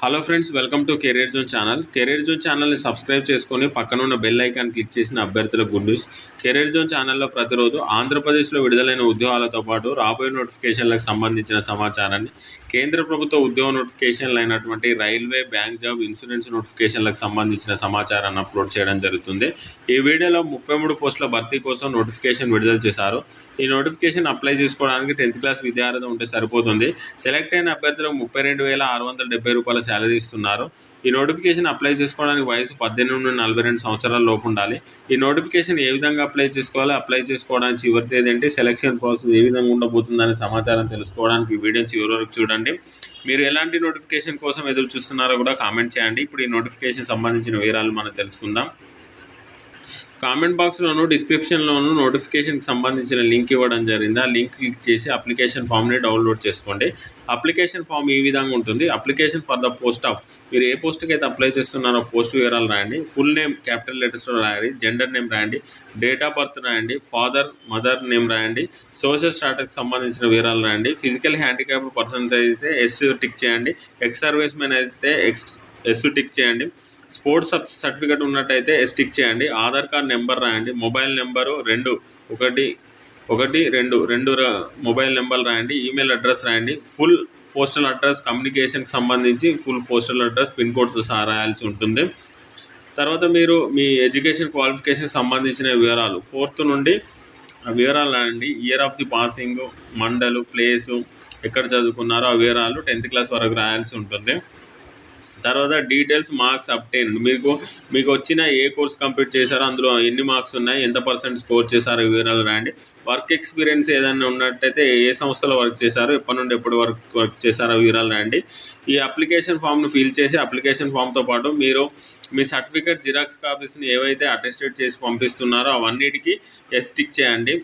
Hello friends welcome to career zone channel. Career zone ఛానల్ని subscribe చేసుకొని పక్కన ఉన్న బెల్ ఐకాన్ క్లిక్ చేసిన అభ్యర్థుల గుడ్ న్యూస్. కెరీర్ జోన్ ఛానల్లో ప్రతిరోజు ఆంధ్రప్రదేశ్లో విడుదలైన ఉద్యోగాలతో పాటు రాబోయే నోటిఫికేషన్లకు సంబంధించిన సమాచారాన్ని కేంద్ర ప్రభుత్వ ఉద్యోగ నోటిఫికేషన్లు అయినటువంటి రైల్వే బ్యాంక్ జాబ్ ఇన్సూరెన్స్ నోటిఫికేషన్లకు సంబంధించిన సమాచారాన్ని అప్లోడ్ చేయడం జరుగుతుంది. ఈ వీడియోలో ముప్పై మూడు పోస్టుల భర్తీ కోసం నోటిఫికేషన్ విడుదల చేశారు. ఈ నోటిఫికేషన్ అప్లై చేసుకోవడానికి టెన్త్ క్లాస్ విద్యార్థి ఉంటే సరిపోతుంది. సెలెక్ట్ అయిన అభ్యర్థులకు ముప్పై రెండు వేల ఆరు వందల డెబ్బై రూపాయల శాలరీ ఇస్తున్నారు. ఈ నోటిఫికేషన్ అప్లై చేసుకోవడానికి వయసు పద్దెనిమిది నుండి నలభై రెండు సంవత్సరాల లోపు ఉండాలి. ఈ నోటిఫికేషన్ ఏ విధంగా అప్లై చేసుకోవాలి అప్లై చేసుకోవడానికి చివరి తేదీ ఏంటి సెలక్షన్ ప్రాసెస్ ఏ విధంగా ఉండబోతుందనే సమాచారం తెలుసుకోవడానికి ఈ వీడియో చివరి వరకు చూడండి. మీరు ఎలాంటి నోటిఫికేషన్ కోసం ఎదురు చూస్తున్నారో కూడా కామెంట్ చేయండి. ఇప్పుడు ఈ నోటిఫికేషన్ సంబంధించిన వివరాలు మనం తెలుసుకుందాం. కామెంట్ బాక్స్లోను డిస్క్రిప్షన్లోను నోటిఫికేషన్కి సంబంధించిన లింక్ ఇవ్వడం జరిగింది. ఆ లింక్ క్లిక్ చేసి అప్లికేషన్ ఫామ్ని డౌన్లోడ్ చేసుకోండి. అప్లికేషన్ ఫామ్ ఈ విధంగా ఉంటుంది. Application for the post of మీరు ఏ పోస్ట్కి అయితే అప్లై చేస్తున్నారో పోస్ట్ వివరాలు రాయండి. ఫుల్ నేమ్ క్యాపిటల్ లెటర్స్లో రాయండి. జెండర్ నేమ్ రాయండి. డేట్ ఆఫ్ బర్త్ రాయండి. ఫాదర్ మదర్ నేమ్ రాయండి. సోషల్ స్టాటస్కి సంబంధించిన వివరాలు రాయండి. ఫిజికల్ హ్యాండిక్యాప్డ్ పర్సన్స్ అయితే ఎస్ టిక్ చేయండి. ఎక్స్ సర్వీస్ మెన్ అయితే ఎక్స్ ఎస్ టిక్ చేయండి. స్పోర్ట్స్ సర్టిఫికేట్ ఉన్నట్టయితే స్టిక్ చేయండి. ఆధార్ కార్డ్ నెంబర్ రాయండి. మొబైల్ నెంబరు రెండు ఒకటి ఒకటి రెండు రెండు మొబైల్ నెంబర్ రాయండి. ఈమెయిల్ అడ్రస్ రాయండి. ఫుల్ పోస్టల్ అడ్రస్ కమ్యూనికేషన్కి సంబంధించి ఫుల్ పోస్టల్ అడ్రస్ పిన్ కోడ్తో సహా రాయాల్సి ఉంటుంది. తర్వాత మీరు మీ ఎడ్యుకేషన్ క్వాలిఫికేషన్ సంబంధించిన వివరాలు. ఫోర్త్ నుండి ఆ వివరాలు రాయండి. ఇయర్ ఆఫ్ ది పాసింగ్ మండలు ప్లేసు ఎక్కడ చదువుకున్నారో ఆ వివరాలు టెన్త్ క్లాస్ వరకు రాయాల్సి ఉంటుంది. తర్వాత డీటెయిల్స్ మార్క్స్ అప్టైన్ మీకు మీకు వచ్చిన ఏ కోర్స్ కంప్లీట్ చేశారో అందులో ఎన్ని మార్క్స్ ఉన్నాయి ఎంత పర్సెంట్ స్కోర్ చేశారు వివరాలు రాయండి. వర్క్ ఎక్స్పీరియన్స్ ఏదైనా ఉన్నట్టయితే ఏ సంస్థలో వర్క్ చేశారో ఎప్పటి నుండి ఎప్పుడు వర్క్ వర్క్ చేశారో వివరాలు రాయండి. ఈ అప్లికేషన్ ఫామ్ను ఫిల్ చేసి అప్లికేషన్ ఫామ్తో పాటు మీరు మీ సర్టిఫికేట్ జిరాక్స్ కాపీస్ని ఏవైతే అటెస్టెడ్ చేసి పంపిస్తున్నారో అవన్నిటికీ ఎస్టిక్ చేయండి.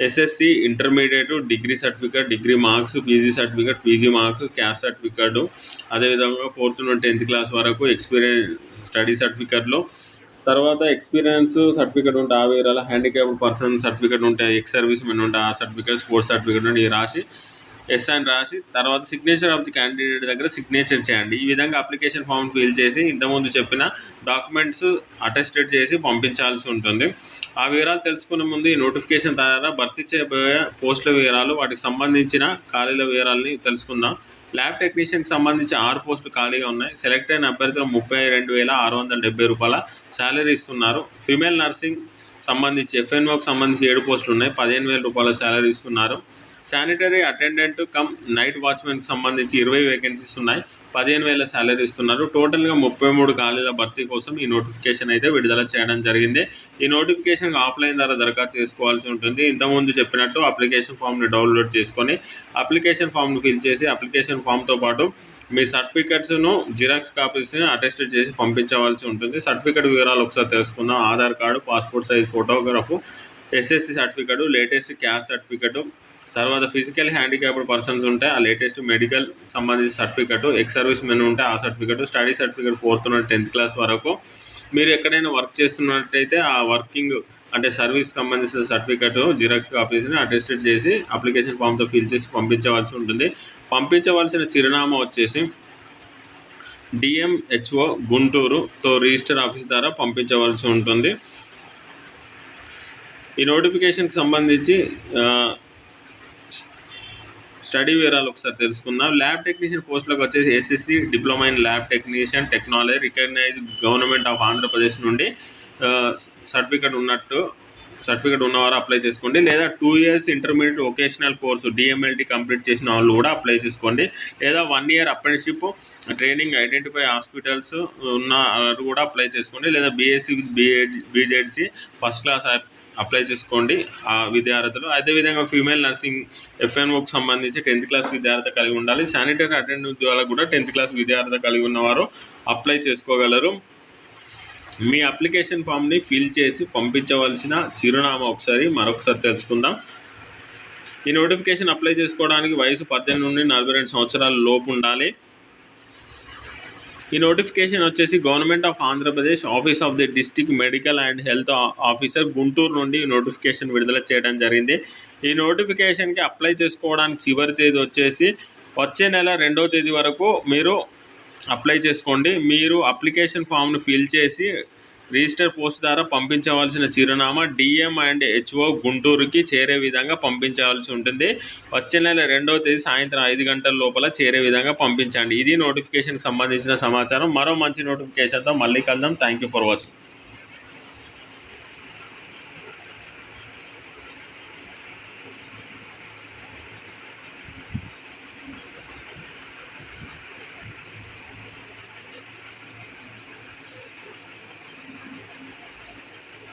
SSC intermediate degree certificate degree marks PG certificate PG marks caste certificate అదేవిధంగా ఫోర్త్ నుండి టెన్త్ క్లాస్ వరకు ఎక్స్పీరియన్స్ స్టడీ సర్టిఫికేట్లో తర్వాత ఎక్స్పీరియన్స్ సర్టిఫికేట్ ఉంటే ఆ వివరాలు హ్యాండిక్యాప్డ్ పర్సన్ సర్టిఫికేట్ ఉంటాయి ఎక్స్ సర్వీస్ మెన్ ఉంటే ఆ సర్టిఫికేట్ స్పోర్ట్స్ సర్టిఫికేట్ ఉంటే రాసి ఎస్ అని రాసి తర్వాత సిగ్నేచర్ ఆఫ్ ది క్యాండిడేట్ దగ్గర సిగ్నేచర్ చేయండి. ఈ విధంగా అప్లికేషన్ ఫామ్ ఫిల్ చేసి ఇంతకుముందు చెప్పిన డాక్యుమెంట్స్ అటెస్టెడ్ చేసి పంపించాల్సి ఉంటుంది. ఆ వివరాలు తెలుసుకునే ముందు ఈ నోటిఫికేషన్ ద్వారా భర్తీ చేయబోయే పోస్టుల వివరాలు వాటికి సంబంధించిన ఖాళీల వివరాలని తెలుసుకుందాం. ల్యాబ్ టెక్నీషియన్కి సంబంధించి ఆరు పోస్టులు ఖాళీగా ఉన్నాయి. సెలెక్ట్ అయిన అభ్యర్థులు ముప్పై రెండు వేల ఆరు వందల డెబ్బై రూపాయల శాలరీ ఇస్తున్నారు. ఫిమేల్ నర్సింగ్ సంబంధించి ఎఫ్ఎన్ఓకి సంబంధించి ఏడు పోస్టులు ఉన్నాయి. పదిహేను వేల రూపాయల శాలరీ ఇస్తున్నారు. శానిటరీ అటెండెంట్ కమ్ నైట్ వాచ్మెన్కి సంబంధించి ఇరవై వేకెన్సీస్ ఉన్నాయి. పదిహేను వేల శాలరీ ఇస్తున్నారు. టోటల్గా ముప్పై మూడు ఖాళీల భర్తీ కోసం ఈ నోటిఫికేషన్ అయితే విడుదల చేయడం జరిగింది. ఈ నోటిఫికేషన్ ఆఫ్లైన్ ద్వారా దరఖాస్తు చేసుకోవాల్సి ఉంటుంది. ఇంతకుముందు చెప్పినట్టు అప్లికేషన్ ఫామ్ని డౌన్లోడ్ చేసుకొని అప్లికేషన్ ఫామ్ను ఫిల్ చేసి అప్లికేషన్ ఫామ్తో పాటు మీ సర్టిఫికెట్స్ను జిరాక్స్ కాపీస్ని అటెస్టెడ్ చేసి పంపించవలసి ఉంటుంది. సర్టిఫికెట్ వివరాలు ఒకసారి తెలుసుకుందాం. Aadhaar card passport size photograph SSC certificate latest caste certificate తర్వాత ఫిజికల్ హ్యాండిక్యాప్డ్ పర్సన్స్ ఉంటే ఆ లేటెస్ట్ మెడికల్ సంబంధించిన సర్టిఫికెట్ ఎక్స్ సర్వీస్ మెన్ ఉంటే ఆ సర్టిఫికెట్ స్టడీ సర్టిఫికెట్ ఫోర్త్ నుండి టెన్త్ క్లాస్ వరకు. మీరు ఎక్కడైనా వర్క్ చేస్తున్నట్టయితే ఆ వర్కింగ్ అంటే సర్వీస్ సంబంధించిన సర్టిఫికెట్ జిరాక్స్ కాపీస్ని అటెస్టెడ్ చేసి అప్లికేషన్ ఫామ్తో ఫిల్ చేసి పంపించవలసి ఉంటుంది. పంపించవలసిన చిరునామా వచ్చేసి డిఎంహెచ్ఓ గుంటూరుతో రిజిస్టర్ ఆఫీస్ ద్వారా పంపించవలసి ఉంటుంది. ఈ నోటిఫికేషన్కి సంబంధించి స్టడీ వివరాలు ఒకసారి తెలుసుకుందాం. ల్యాబ్ టెక్నీషియన్ పోస్టులకు వచ్చేసి SSC diploma in lab technician technology recognise government of Andhra Pradesh నుండి సర్టిఫికెట్ ఉన్నట్టు సర్టిఫికేట్ ఉన్నవారు అప్లై చేసుకోండి. లేదా two years intermediate vocational course DMLT complete చేసిన వాళ్ళు కూడా అప్లై చేసుకోండి. లేదా one year apprenticeship training identify hospitals ఉన్న కూడా అప్లై చేసుకోండి. లేదా BSc with BZC BZC first class apply చేసుకోండి ఆ విద్యార్థులు. అదేవిధంగా ఫీమేల్ నర్సింగ్ ఎఫ్ఎన్ఓకి సంబంధించి టెన్త్ క్లాస్ విద్యార్థి కలిగి ఉండాలి. శానిటరీ అటెండెంట్ ఉద్యోగాలకు కూడా టెన్త్ క్లాస్ విద్యార్థి కలిగి ఉన్నవారు అప్లై చేసుకోగలరు. మీ అప్లికేషన్ ఫామ్ని ఫిల్ చేసి పంపించవలసిన చిరునామా ఒకసారి మరొకసారి తెలుసుకుందాం. ఈ నోటిఫికేషన్ అప్లై చేసుకోవడానికి వయసు పద్దెనిమిది నుండి నలభై రెండు సంవత్సరాల లోపు ఉండాలి. ఈ నోటిఫికేషన్ వచ్చేసి government of Andhra Pradesh office of the district medical and health officer Guntur నుండి ఈ నోటిఫికేషన్ విడుదల చేయడం జరిగింది. ఈ నోటిఫికేషన్కి అప్లై చేసుకోవడానికి చివరి తేదీ వచ్చేసి వచ్చే నెల రెండవ తేదీ వరకు మీరు అప్లై చేసుకోండి. మీరు అప్లికేషన్ ఫామ్ను ఫిల్ చేసి రిజిస్టర్ పోస్ట్ ద్వారా పంపించవలసిన చిరునామా డిఎం అండ్ హెచ్ఓ గుంటూరుకి చేరే విధంగా పంపించవలసి ఉంటుంది. వచ్చే నెల రెండవ తేదీ సాయంత్రం ఐదు గంటల లోపల చేరే విధంగా పంపించండి. ఇది నోటిఫికేషన్కి సంబంధించిన సమాచారం. మరో మంచి నోటిఫికేషన్తో మళ్ళీ కలుద్దాం. Thank you for watching